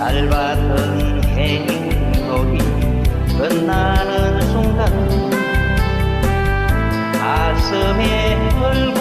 짧았던 행복이 끝나는 순간 가슴에 얼굴